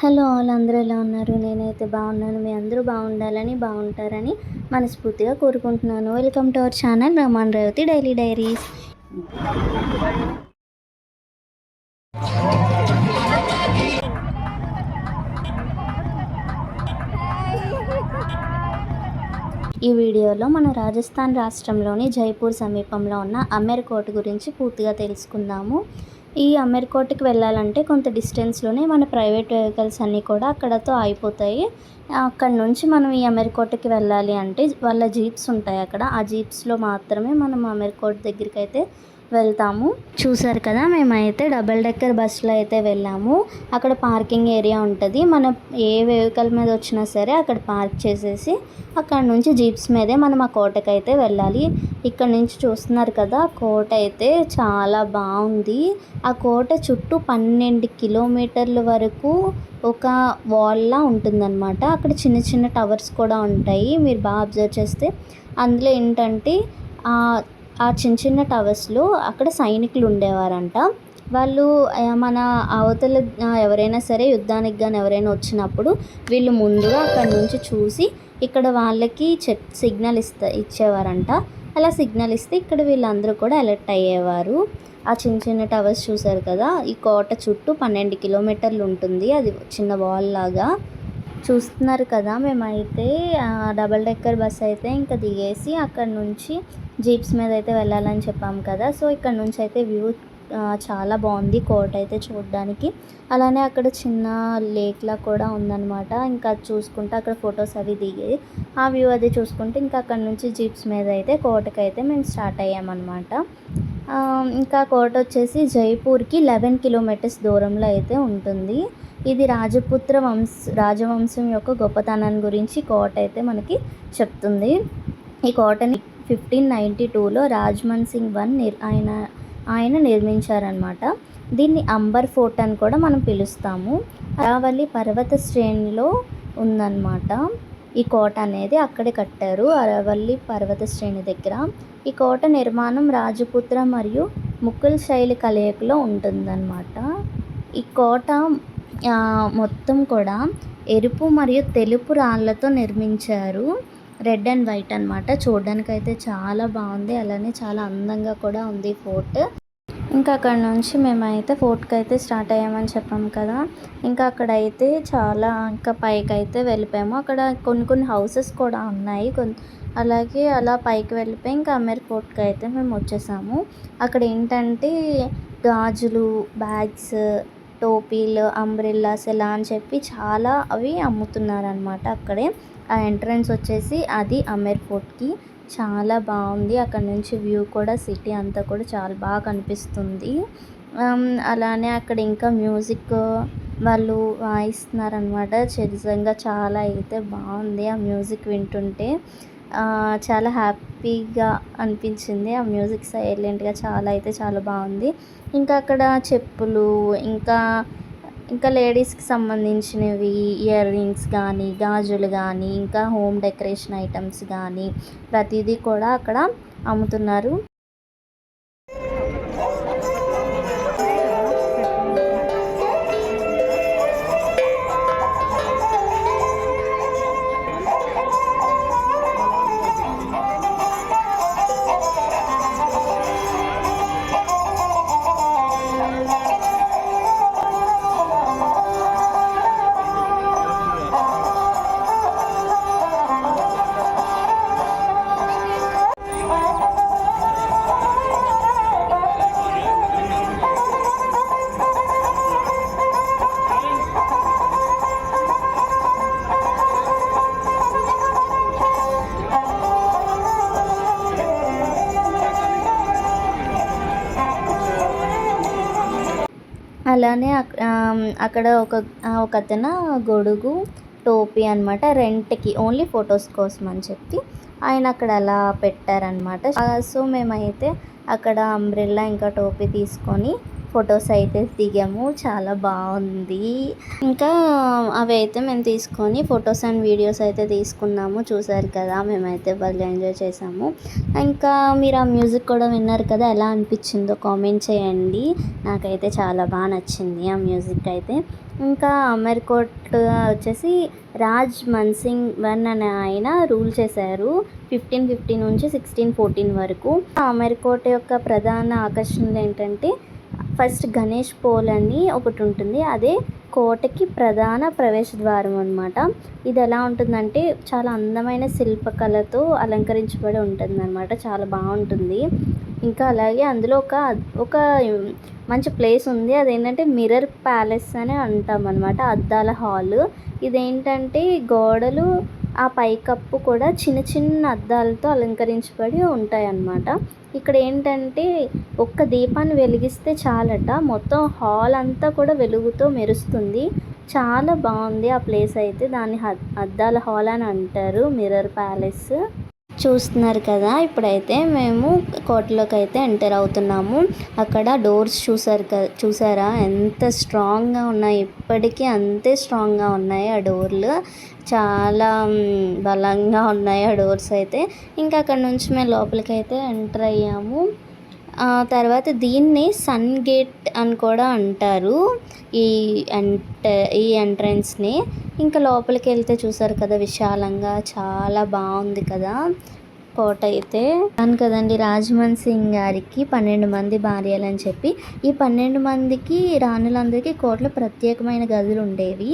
Hello all అందరూ ఎలా ఉన్నారు? నేనైతే బాగున్నాను. మీ అందరూ బాగుండాలని బాగుంటారని మనస్ఫూర్తిగా కోరుకుంటున్నాను. Welcome to our channel Raman Revathi daily diaries ఈ వీడియోలో మన రాజస్థాన్ రాష్ట్రంలోని జైపూర్ సమీపంలో ఉన్న అమీర్కోట్ గురించి పూర్తిగా తెలుసుకుందాము. ఈ అమీర్కోట్కి వెళ్ళాలంటే కొంత డిస్టెన్స్లోనే మన ప్రైవేట్ వెహికల్స్ అన్నీ కూడా అక్కడతో అయిపోతాయి అక్కడ నుంచి మనం ఈ అమీర్కోట్కి వెళ్ళాలి అంటే వాళ్ళ జీప్స్ ఉంటాయి అక్కడ. ఆ జీప్స్లో మాత్రమే మనం అమీర్కోట్ దగ్గరికి అయితే వెళ్తాము. చూసారు కదా మేమైతే డబల్ డెక్కర్ బస్సులో అయితే వెళ్ళాము. అక్కడ పార్కింగ్ ఏరియా ఉంటుంది. మనం ఏ వెహికల్ మీద వచ్చినా సరే అక్కడ పార్క్ చేసేసి అక్కడ నుంచి జీప్స్ మీదే మనం ఆ కోటకి అయితే వెళ్ళాలి. ఇక్కడ నుంచి చూస్తున్నారు కదా కోట అయితే చాలా బాగుంది. ఆ కోట చుట్టూ పన్నెండు కిలోమీటర్ల వరకు ఒక వాల్లా ఉంటుందన్నమాట. అక్కడ చిన్న చిన్న టవర్స్ కూడా ఉంటాయి. మీరు బాగా అబ్జర్వ్ చేస్తే అందులో ఏంటంటే ఆ చిన్న చిన్న టవర్స్లో అక్కడ సైనికులు ఉండేవారంట. వాళ్ళు మన అవతల ఎవరైనా సరే యుద్ధానికి కానీ ఎవరైనా వచ్చినప్పుడు వీళ్ళు ముందుగా అక్కడ నుంచి చూసి ఇక్కడ వాళ్ళకి చెట్ సిగ్నల్ ఇస్తా ఇచ్చేవారంట. అలా సిగ్నల్ ఇస్తే ఇక్కడ వీళ్ళందరూ కూడా అలర్ట్ అయ్యేవారు. ఆ చిన్న చిన్న టవర్స్ చూసారు కదా ఈ కోట చుట్టూ పన్నెండు కిలోమీటర్లు ఉంటుంది. అది చిన్న వాల్ లాగా. చూస్తున్నారు కదా మేమైతే డబల్ డెక్కర్ బస్ అయితే ఇంకా దిగేసి అక్కడ నుంచి జీప్స్ మీద అయితే వెళ్ళాలని చెప్పాము కదా. సో ఇక్కడ నుంచి అయితే వ్యూ చాలా బాగుంది కోట అయితే చూడడానికి. అలానే అక్కడ చిన్న లేక్లా కూడా ఉందన్నమాట. ఇంకా చూసుకుంటే అక్కడ ఫొటోస్ అవి దిగేది ఆ వ్యూ అది చూసుకుంటే ఇంకా అక్కడ నుంచి జీప్స్ మీద అయితే కోటకైతే మేము స్టార్ట్ అయ్యామన్నమాట. ఇంకా కోట వచ్చేసి జైపూర్కి లెవెన్ కిలోమీటర్స్ దూరంలో అయితే ఉంటుంది. ఇది రాజపుత్ర వంశ రాజవంశం యొక్క గొప్పతనాన్ని గురించి కోట అయితే మనకి చెప్తుంది. ఈ కోటని ఫిఫ్టీన్ నైంటీ టూలో రాజ్మన్ సింగ్ వన్ నిర్ ఆయన ఆయన నిర్మించారనమాట దీన్ని అంబర్ ఫోర్ట్ అని కూడా మనం పిలుస్తాము. అరావల్లి పర్వత శ్రేణిలో ఉందన్నమాట. ఈ కోట అనేది అక్కడే కట్టారు అరవల్లి పర్వత శ్రేణి దగ్గర. ఈ కోట నిర్మాణం రాజపుత్ర మరియు ముకుల్ శైలి కలయికలో ఉంటుందన్నమాట. ఈ కోట మొత్తం కూడా ఎరుపు మరియు తెలుపు రాళ్ళతో నిర్మించారు. రెడ్ అండ్ వైట్ అనమాట చూడడానికి అయితే చాలా బాగుంది. అలానే చాలా అందంగా కూడా ఉంది ఫోర్ట్ ఇంకా అక్కడ నుంచి మేమైతే ఫోర్ట్కి అయితే స్టార్ట్ అయ్యామని చెప్పాము కదా. ఇంకా అక్కడ అయితే చాలా ఇంకా పైకి అయితే వెళ్ళిపోయాము. అక్కడ కొన్ని కొన్ని హౌసెస్ కూడా ఉన్నాయి. కొన్ని అలాగే అలా పైకి వెళ్ళిపోయి ఇంకా అమీర్ ఫోర్ట్కి అయితే మేము వచ్చేసాము. అక్కడ ఏంటంటే గాజులు బ్యాగ్స్ టోపీలు అంబ్రిల్లాస్ ఇలా అని చెప్పి చాలా అవి అమ్ముతున్నారనమాట అక్కడే. ఆ ఎంట్రన్స్ వచ్చేసి అది అమీర్ ఫోర్ట్కి. చాలా బాగుంది. అక్కడ నుంచి వ్యూ కూడా సిటీ అంతా కూడా చాలా బాగా కనిపిస్తుంది. అలానే అక్కడ ఇంకా మ్యూజిక్ వాళ్ళు వాయిస్తున్నారనమాట నిజంగా చాలా అయితే బాగుంది ఆ మ్యూజిక్ వింటుంటే. చాలా హ్యాపీగా అనిపించింది. ఆ మ్యూజిక్ సైలెంట్గా చాలా అయితే చాలా బాగుంది. ఇంకా అక్కడ చెప్పులు ఇంకా ఇంకా లేడీస్కి సంబంధించినవి ఇయర్ రింగ్స్ కానీ గాజులు కానీ ఇంకా హోమ్ డెకరేషన్ ఐటమ్స్ కానీ ప్రతిదీ కూడా అక్కడ అమ్ముతున్నారు. అక్కడ ఒక ఒక అతను గొడుగు టోపీ అనమాట రెంట్కి ఓన్లీ ఫొటోస్ కోసం అని చెప్పి ఆయన అక్కడ అలా పెట్టారనమాట సో మేమైతే అక్కడ అంబ్రెల్లా ఇంకా టోపీ తీసుకొని ఫొటోస్ అయితే దిగాము. చాలా బాగుంది. ఇంకా అవి అయితే మేము తీసుకొని ఫొటోస్ అండ్ వీడియోస్ అయితే తీసుకున్నాము. చూసారు కదా మేమైతే బాగా ఎంజాయ్ చేసాము ఇంకా మీరు ఆ మ్యూజిక్ కూడా విన్నారు కదా ఎలా అనిపించిందో కామెంట్ చేయండి. నాకైతే చాలా బాగా నచ్చింది ఆ మ్యూజిక్ అయితే. ఇంకా అమర్కోట్ వచ్చేసి రాజ్ మన్సింగ్ వన్ అనే ఆయన రూల్ చేశారు ఫిఫ్టీన్ ఫిఫ్టీ నుంచి సిక్స్టీన్ ఫోర్టీన్ వరకు. అమర్కోట్ యొక్క ప్రధాన ఆకర్షణలు ఏంటంటే ఫస్ట్ గణేష్ పోల్ అని ఒకటి ఉంటుంది. అదే కోటకి ప్రధాన ప్రవేశ ద్వారం అనమాట ఇది ఎలా ఉంటుందంటే చాలా అందమైన శిల్పకళతో అలంకరించబడి ఉంటుంది అనమాట చాలా బాగుంటుంది. ఇంకా అలాగే అందులో ఒక ఒక మంచి ప్లేస్ ఉంది. అదేంటంటే మిర్రర్ ప్యాలెస్ అని అంటాం అనమాట అద్దాల హాల్. ఇదేంటంటే గోడలు ఆ పైకప్పు కూడా చిన్న చిన్న అద్దాలతో అలంకరించబడి ఉంటాయి అన్నమాట ఇక్కడ ఏంటంటే ఒక్క దీపాన్ని వెలిగిస్తే చాలట. మొత్తం హాల్ అంతా కూడా వెలుగుతో మెరుస్తుంది. చాలా బాగుంది ఆ ప్లేస్ అయితే. దాన్ని అద్దాల హాల్ అని అంటారు. Mirror palace. చూస్తున్నారు కదా ఇప్పుడైతే మేము కోటలోకి అయితే ఎంటర్ అవుతున్నాము. అక్కడ డోర్స్ చూసారు కదా చూసారా? ఎంత స్ట్రాంగ్గా ఉన్నాయి. ఇప్పటికీ అంతే స్ట్రాంగ్గా ఉన్నాయి ఆ డోర్లు. చాలా బలంగా ఉన్నాయి ఆ డోర్స్ అయితే. ఇంకా అక్కడ నుంచి మేము లోపలికి అయితే ఎంటర్ అయ్యాము. తర్వాత దీన్ని సన్ గేట్ అని కూడా అంటారు. ఈ ఎంట ఈ ఎంట్రన్స్ని. ఇంకా లోపలికి వెళ్తే చూసారు కదా విశాలంగా చాలా బాగుంది కదా. కోట అయితే అను కదండి. రాజమన్ సింగ్ గారికి పన్నెండు మంది భార్యలు అని చెప్పి ఈ పన్నెండు మందికి రాణులందరికీ కోటలో ప్రత్యేకమైన గదులు ఉండేవి.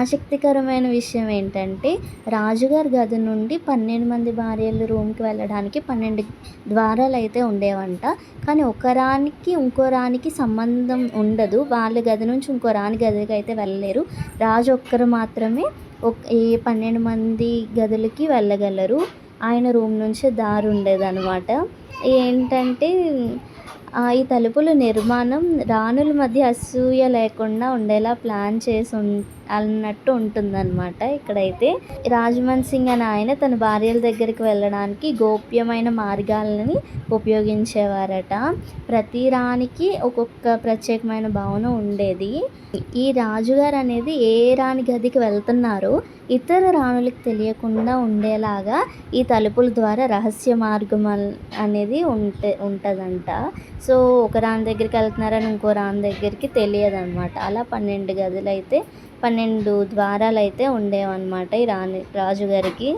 ఆసక్తికరమైన విషయం ఏంటంటే రాజుగారి గది నుండి పన్నెండు మంది భార్యలు రూమ్కి వెళ్ళడానికి పన్నెండు ద్వారాలు అయితే ఉండేవంట. కానీ ఒక రానికి ఇంకో రానికి సంబంధం ఉండదు. వాళ్ళ గది నుంచి ఇంకో రాని గదికి అయితే వెళ్ళలేరు. రాజు ఒక్కరు మాత్రమే ఈ పన్నెండు మంది గదులకి వెళ్ళగలరు. ఆయన రూమ్ నుంచి దారి ఉండేదన్నమాట. ఏంటంటే ఈ తలుపుల నిర్మాణం రాణుల మధ్య అసూయ లేకుండా ఉండేలా ప్లాన్ చేసి అన్నట్టు ఉంటుందన్నమాట. ఇక్కడైతే రాజమన్ సింగ్ అని ఆయన తన భార్యల దగ్గరికి వెళ్ళడానికి గోప్యమైన మార్గాలని ఉపయోగించేవారట. ప్రతి రాణికి ఒక్కొక్క ప్రత్యేకమైన భావన ఉండేది. ఈ రాజుగారు అనేది ఏ రాణి గదికి వెళ్తున్నారో ఇతర రాణులకు తెలియకుండా ఉండేలాగా ఈ తలుపుల ద్వారా రహస్య మార్గం అనేది ఉంటే ఉంటుందంట. సో ఒక రాణి దగ్గరికి వెళ్తున్నారని ఇంకో రాణి దగ్గరికి తెలియదు అనమాట అలా పన్నెండు గదులు అయితే పన్నెండు ద్వారాలు అయితే ఉండేవన్నమాట ఈ రాణి రాజుగారికి.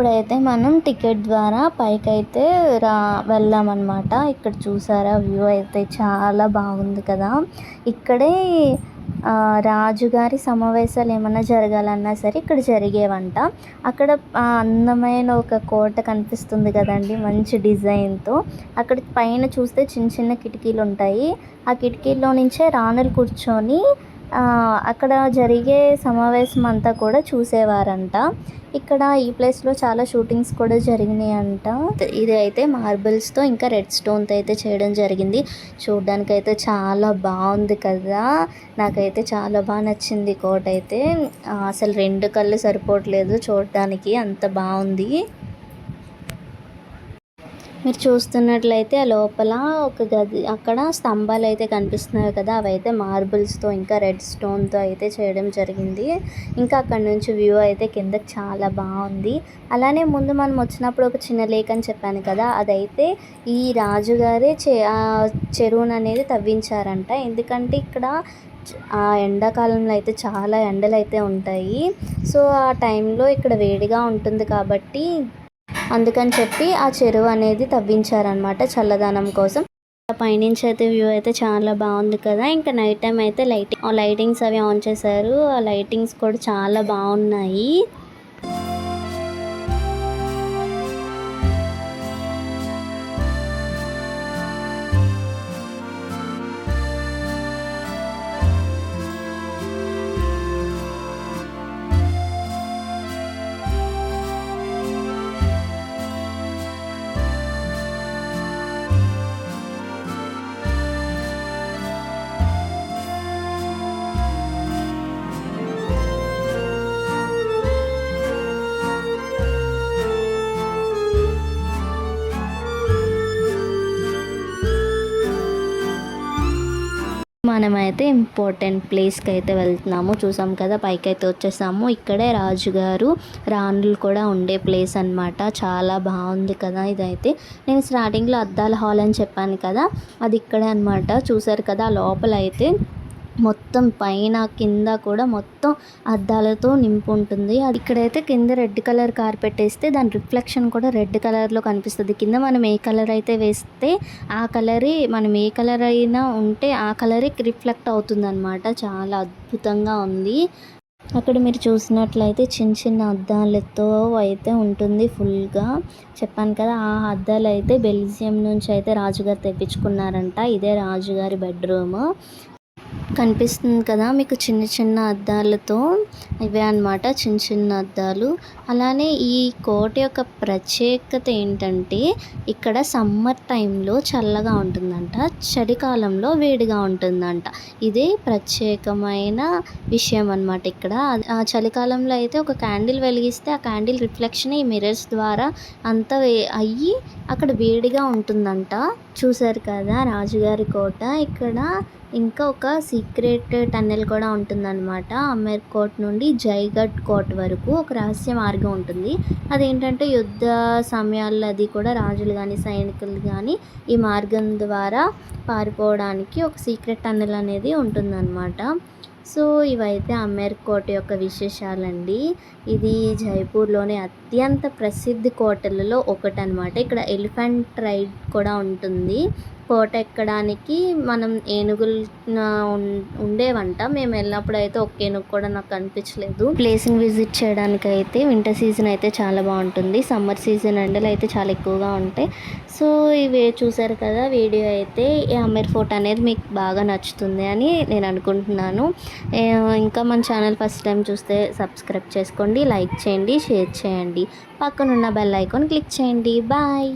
ఇప్పుడైతే మనం టికెట్ ద్వారా పైకైతే రా వెళ్ళామన్నమాట. ఇక్కడ చూసారా వ్యూ అయితే చాలా బాగుంది కదా. ఇక్కడే రాజుగారి సమావేశాలు ఏమన్నా జరగాలన్నా సరే ఇక్కడ జరిగేవంట. అక్కడ అందమైన ఒక కోట కనిపిస్తుంది కదండి మంచి డిజైన్తో. అక్కడ పైన చూస్తే చిన్న చిన్న కిటికీలు ఉంటాయి ఆ కిటికీల్లో నుంచే రాణులు కూర్చొని అక్కడ జరిగే సమావేశం అంతా కూడా చూసేవారంట. ఇక్కడ ఈ ప్లేస్లో చాలా షూటింగ్స్ కూడా జరిగినాయి అంట ఇది అయితే మార్బుల్స్తో ఇంకా రెడ్ స్టోన్తో అయితే చేయడం జరిగింది. చూడడానికి అయితే చాలా బాగుంది కదా. నాకైతే చాలా బాగా నచ్చింది కోట అయితే అసలు రెండు కళ్ళు సరిపోవట్లేదు చూడడానికి. అంత బాగుంది. మీరు చూస్తున్నట్లయితే ఆ లోపల ఒక గది అక్కడ స్తంభాలు అయితే కనిపిస్తున్నాయి కదా. అవైతే మార్బుల్స్తో ఇంకా రెడ్ స్టోన్తో అయితే చేయడం జరిగింది. ఇంకా అక్కడ నుంచి వ్యూ అయితే కిందకి చాలా బాగుంది. అలానే ముందు మనం వచ్చినప్పుడు ఒక చిన్న లేక్ అని చెప్పాను కదా. అదైతే ఈ రాజుగారే చె ఆ చెరువును అనేది తవ్వించారంట. ఎందుకంటే ఇక్కడ ఆ ఎండాకాలంలో అయితే చాలా ఎండలు అయితే ఉంటాయి. సో ఆ టైంలో ఇక్కడ వేడిగా ఉంటుంది కాబట్టి అందుకని చెప్పి ఆ చెరువు అనేది తవ్వించారనమాట చల్లదనం కోసం. పైనుంచి అయితే వ్యూ అయితే చాలా బాగుంది కదా. ఇంకా నైట్ టైం అయితే లైటింగ్ లైటింగ్స్ అవి ఆన్ చేశారు. ఆ లైటింగ్స్ కూడా చాలా బాగున్నాయి. మనమైతే ఇంపార్టెంట్ ప్లేస్కి అయితే వెళ్తున్నాము. చూసాం కదా పైకి అయితే వచ్చేసాము. ఇక్కడే రాజుగారు రాణులు కూడా ఉండే ప్లేస్ అన్నమాట. చాలా బాగుంది కదా ఇదైతే. నేను స్టార్టింగ్లో అద్దాల హాల్ అని చెప్పాను కదా అది ఇక్కడే అన్నమాట. చూసారు కదా లోపల అయితే మొత్తం పైన కింద కూడా మొత్తం అద్దాలతో నింపు ఉంటుంది అది ఇక్కడైతే కింద రెడ్ కలర్ కార్పెట్ వేస్తే దాని రిఫ్లెక్షన్ కూడా రెడ్ కలర్లో కనిపిస్తుంది. కింద మనం ఏ కలర్ అయితే వేస్తే ఆ కలరే మనం ఏ కలర్ అయినా ఉంటే ఆ కలరే రిఫ్లెక్ట్ అవుతుంది అనమాట చాలా అద్భుతంగా ఉంది. అక్కడ మీరు చూసినట్లయితే చిన్న చిన్న అద్దాలతో అయితే ఉంటుంది ఫుల్గా. చెప్పాను కదా ఆ అద్దాలు అయితే బెల్జియం నుంచి అయితే రాజుగారు తెప్పించుకున్నారంట. ఇదే రాజుగారి బెడ్రూమ్. కనిపిస్తుంది కదా మీకు చిన్న చిన్న అద్దాలతో ఇవే అన్నమాట చిన్న చిన్న అద్దాలు. అలానే ఈ కోట యొక్క ప్రత్యేకత ఏంటంటే ఇక్కడ సమ్మర్ టైంలో చల్లగా ఉంటుందంట చలికాలంలో వేడిగా ఉంటుందంట. ఇదే ప్రత్యేకమైన విషయం అన్నమాట ఇక్కడ. ఆ చలికాలంలో అయితే ఒక క్యాండిల్ వెలిగిస్తే ఆ క్యాండిల్ రిఫ్లెక్షన్ ఈ మిర్రర్స్ ద్వారా అంతా అయ్యి అక్కడ వేడిగా ఉంటుందంట. చూసారు కదా రాజుగారి కోట. ఇక్కడ ఇంకా ఒక సీక్రెట్ టన్నెల్ కూడా ఉంటుందన్నమాట. అమ్మేర్ కోట్ నుండి జైగఢ్ కోట్ వరకు ఒక రహస్య మార్గం ఉంటుంది. అదేంటంటే యుద్ధ సమయాల్లో అది కూడా రాజులు కానీ సైనికులు కానీ ఈ మార్గం ద్వారా పారిపోవడానికి ఒక సీక్రెట్ టన్నెల్ అనేది ఉంటుందన్నమాట. సో ఇవైతే అమేర్ కోట యొక్క విశేషాలండి. ఇది జైపూర్లోని అత్యంత ప్రసిద్ధి కోటలలో ఒకటి అనమాట ఇక్కడ ఎలిఫెంట్ రైడ్ కూడా ఉంటుంది. కోట ఎక్కడానికి మనం ఏనుగులు ఉండేవంట. మేము వెళ్ళినప్పుడు అయితే ఒక్క ఏనుగు కూడా నాకు కనిపించలేదు. ప్లేస్ని విజిట్ చేయడానికి అయితే వింటర్ సీజన్ అయితే చాలా బాగుంటుంది. సమ్మర్ సీజన్ ఎండలు అయితే చాలా ఎక్కువగా ఉంటాయి. సో ఇవి చూసారు కదా వీడియో అయితే. ఈ అమీర్ ఫోర్ట్ అనేది మీకు బాగా నచ్చుతుంది అని నేను అనుకుంటున్నాను. ఇంకా మన ఛానల్ ఫస్ట్ టైం చూస్తే సబ్స్క్రైబ్ చేసుకోండి లైక్ చేయండి షేర్ చేయండి. పక్కనున్న బెల్ ఐకాన్ క్లిక్ చేయండి. బాయ్!